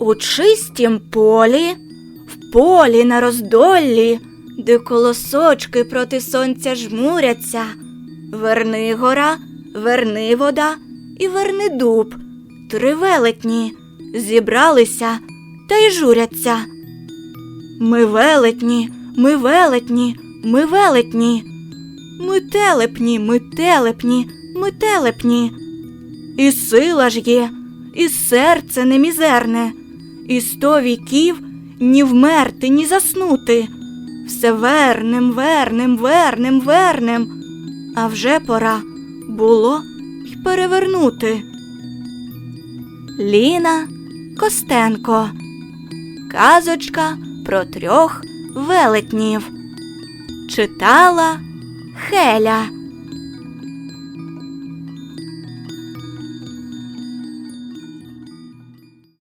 У чистім полі, в полі на роздоллі, де колосочки проти сонця жмуряться. Верни гора, верни вода і верни дуб. Три велетні зібралися та й журяться. Ми велетні, ми велетні, ми велетні. Ми телепні, ми телепні, ми телепні. І сила ж є, і серце не мізерне, і сто віків ні вмерти, ні заснути. Все вернем, вернем, вернем, вернем. А вже пора було й перевернути. Ліна Костенко. Казочка про трьох велетнів. Читала Хеля.